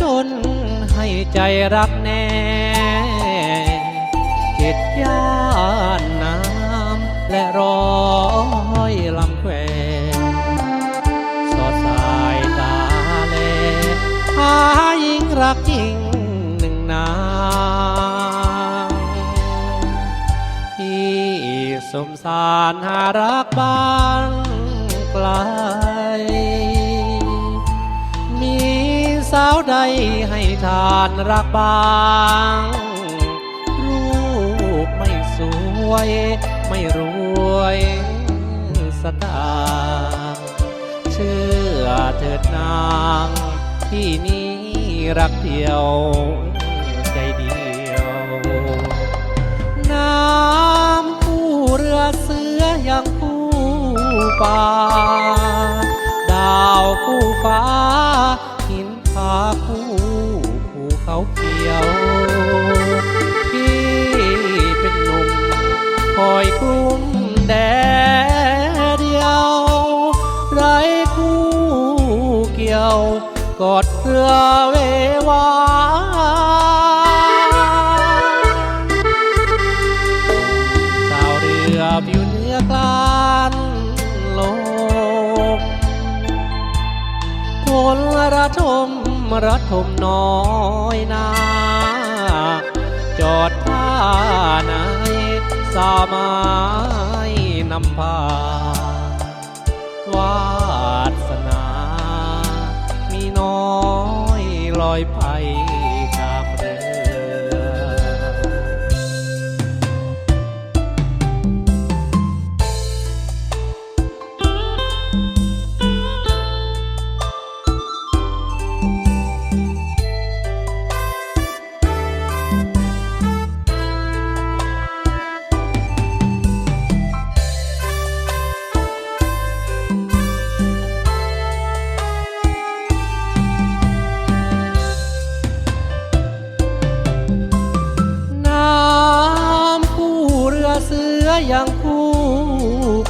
จนให้ใจรักแน่เจ็ดย่านน้ำและร้อยลำแควสอดสายตาแลหาหญิงรักจริงหนึ่งนางที่สมสารหารักบ้านกลมีาวใดให้ทานรักบางรูปไม่สวย ไม่รวยสตางเชื่อเถิดนางที่นี้รักเดียวใจเดียว น้ำคู่เรือเสือยังคู่ป่า กอดเรือเววาชาวเรือผิวเนื้อกลานลมพลระทมระทมน้อยนาจอดท่าไหนสามายนำพา น้อยลอยไป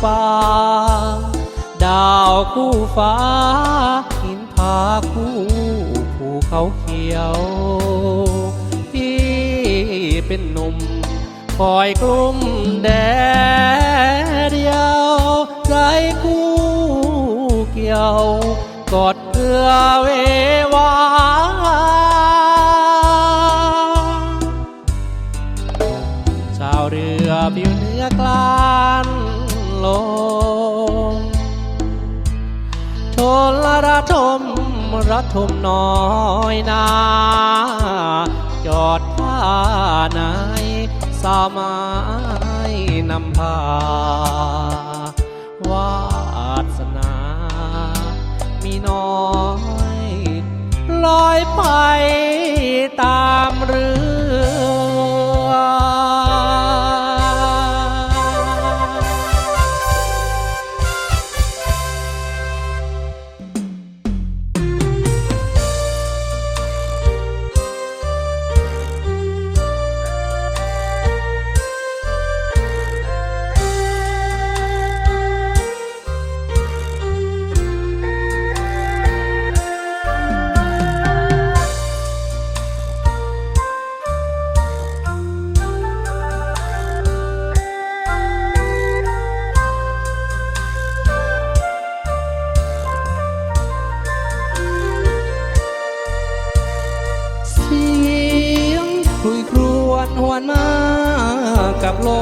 ป่าดาวคู่ฟ้า หินผาคู่ภูเขาเขียว ที่เป็นหนุ่มคอยกลุ่มแดดเดียวไรคู่เกี่ยว กอดเรือเววาชาวเรือผิวเนื้อกลาน ลมชนระทมระทมน้อยนาจอดท่าไหนสามายนำพาวาสนา มีน้อย ลอยไปตามเรือ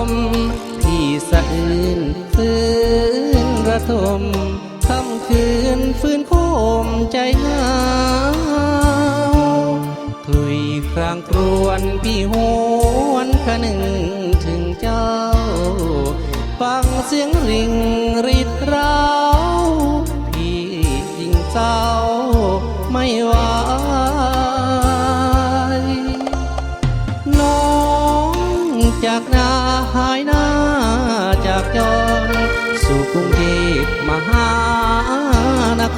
ม ที่สะอื้นฟื้นระทมคำคืนฟื้นโคมใจหนาวคลุยครางครวนพี่หวนคะหนึ่งถึงเจ้า ฟังเสียงริงริดร้าวพี่ยิ่งเศร้าไม่ไหว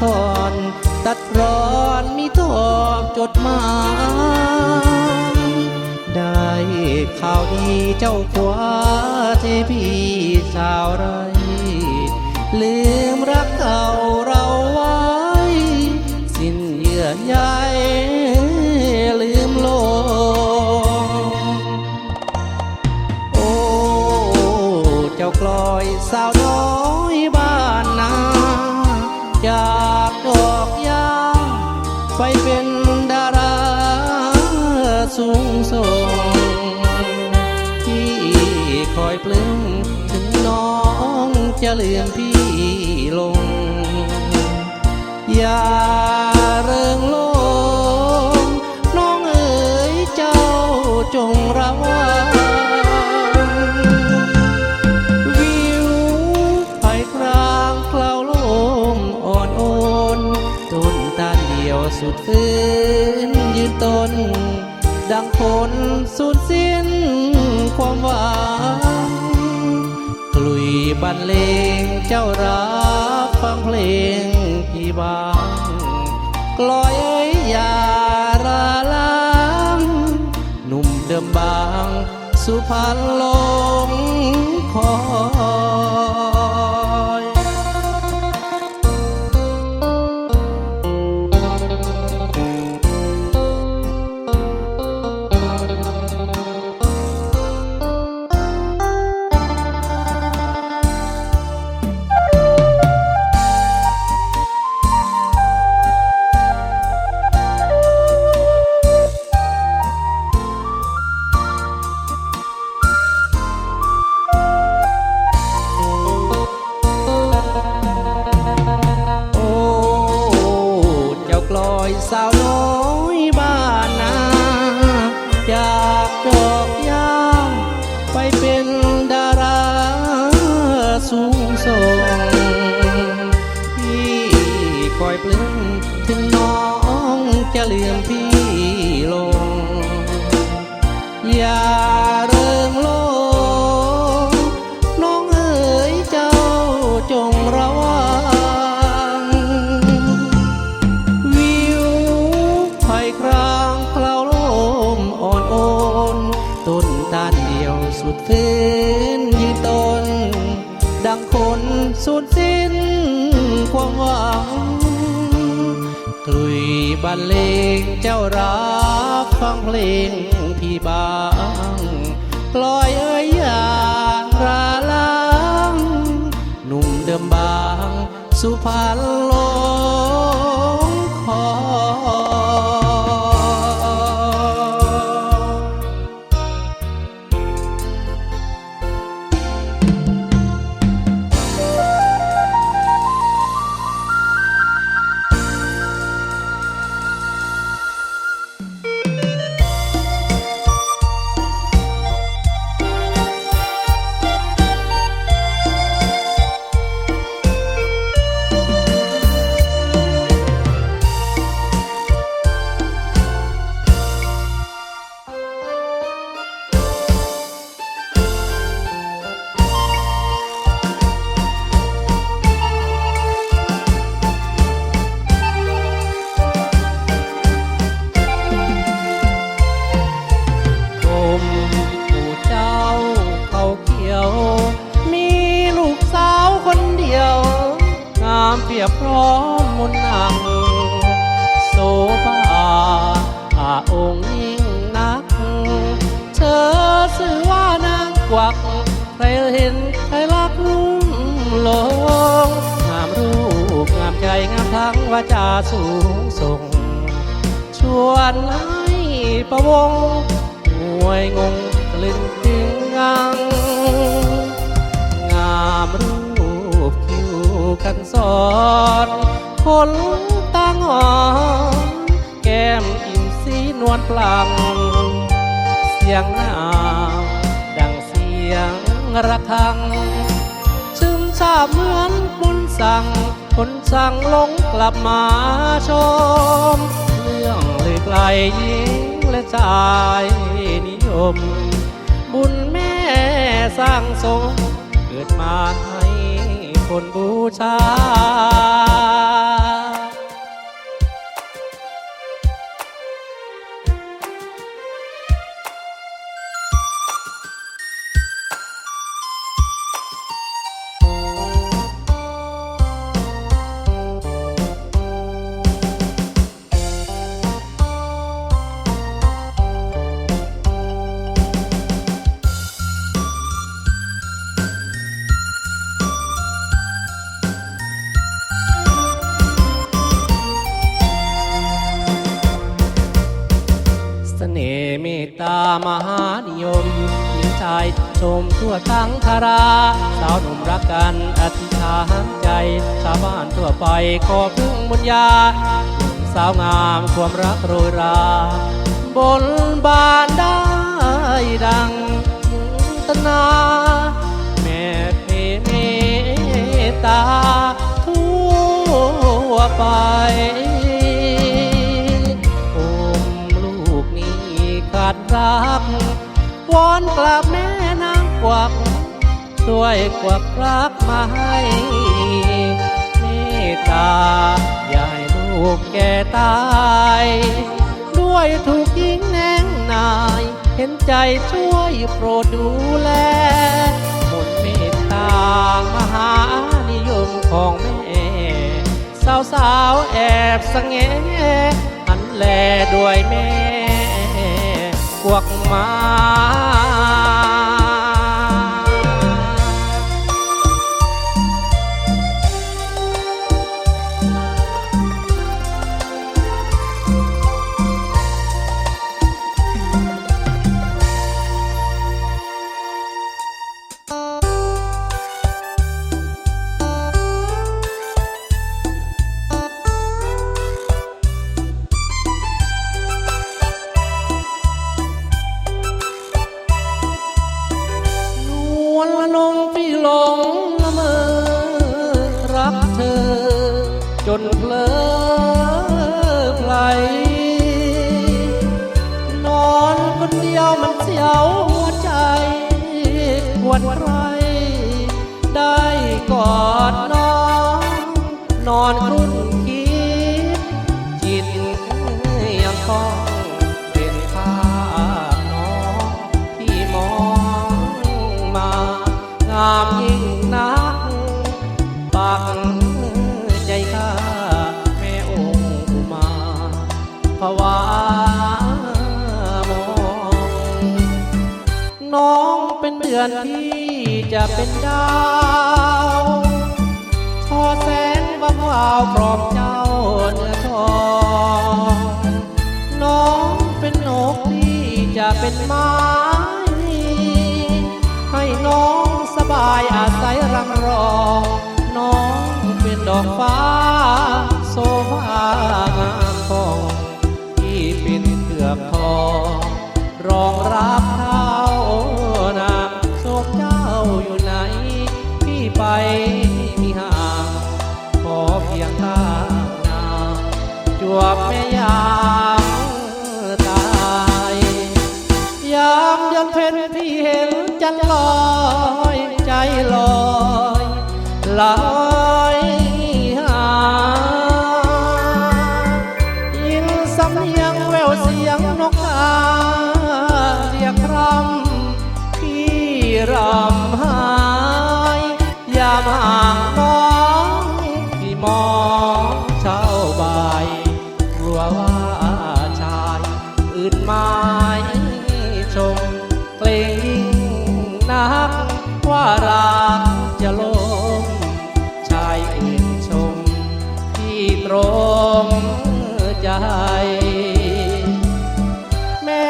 คร ตัดร้อนมีตอบจดหมายได้ข่าวดีเจ้าขวาเทพีสาวไรลืมรักเก่า สูงส่งที่คอยปลื้มถึงน้องจะเลืมพี่ลง อย่าเริงโลงน้องเอ๋ยเจ้าจงระวังวิวภายกลางเคล้าลมอ่อนโอนต้นตาลเดียวสุดฟื้นยืนต้น ดังคนสูญสิ้นความหวังกลุยบรรเลงเจ้ารับฟังเพลงพี่บางกลอยเอ้ยาราลังหนุ่มเดิมบาง สุพรรณหลงคอา บรรเลงเจ้ารักฟังเพลงพี่บางปลอยเอ้ยอย่าราลังหนุ่มเดิมบางสุพรรณหล งามเปรียบพร้อมมนนางโซฟาอาองค์ยิ่งนัก เธอสื่อว่านางกวัก ใครเห็นใครรักลุ่มลงงามรูปงามใจงามทั้งวาจาสูงส่ง ชวนให้ประวงหวยงงตะลึงถึงงัง นตางอนแก้มอิ่มสีนวลปลัง เสียงนาวดังเสียงระฆัง ชื่นชาบเหมือนบุญสั่งคนสั่งลงกลับมาชม เรื่องเลยไกลหญิงและชายนิยม บุญแม่สร้างสมเกิดมาให้คนบูชาามหานิยมหญิงชายชมทั่วทั้งทารา สาวหนุ่มรักกันอธิษฐานใจ ชาวบ้านทั่วไปขอพึ่งบุญญา สาวงามความรักโรยรา บนบานได้ดังตนาแม่เพเมตตาทั่วไปาดรักวอนกลับแม่นางกวักช่วยกวักรักมาให้เมตตาอย่าให้ลูกแก่ตาย ด้วยถูกยิงแนงนาย เห็นใจช่วยโปรดดูแลหมดเมตตามหานิยมของแม่ สาวสาวแอบสะแงหันแลด้วยแม่ กวั วรใคร ได้กอดน้อง นอนรุ่น ดือนที่จะเป็นดาวทอแสงวาววาวพร้อมเจ้าเนื้อทองน้องเป็นนกที่จะเป็นไม้ให้น้องสบายอาศัยรังรอง น้องเป็นดอกฟ้า แม่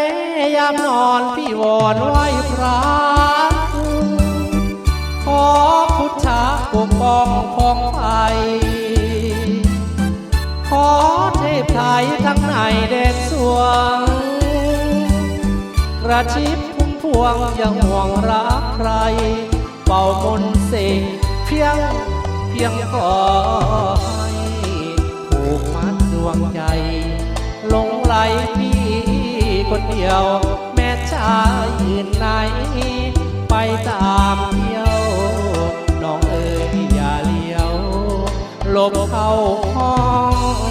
ยามนอนพี่วอนไหวพระขอพุทธะปกป้องพองไฟขอเทพไทยทั้งในแดนสวง กระชิบพุ่มพวงยังห่วงรักใคร เป่ามนต์เสกเพียงเพียงขอให้ผูกมัดด วงใจหลงไหลพี่คนเดียว แม่ชายอื่นไหน ไปตามเที่ยว น้องเอ๋ยอย่าเลี้ยวหลบเข้าห้อง